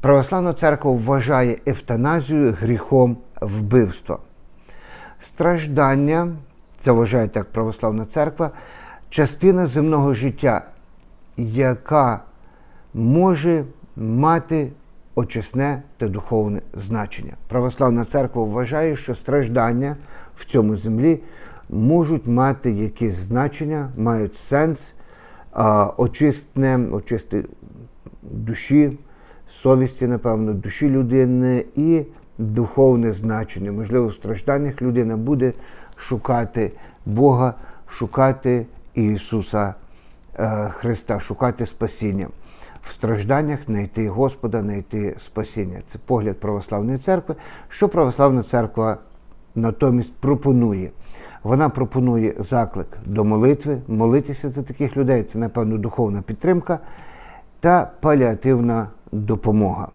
Православна церква вважає евтаназію гріхом вбивства. Страждання, це вважає так православна церква, частина земного життя, яка може мати очисне та духовне значення. Православна церква вважає, що страждання в цьому землі можуть мати якесь значення, мають сенс, а, очистне, очисти душі, совісті, напевно, душі людини і духовне значення. Можливо, в стражданнях людина буде шукати Бога, шукати Ісуса е, Христа, шукати спасіння. В стражданнях знайти Господа, знайти спасіння. Це погляд православної церкви. Що православна церква натомість пропонує? Вона пропонує заклик до молитви, молитися за таких людей. Це, напевно, духовна підтримка та паліативна допомога.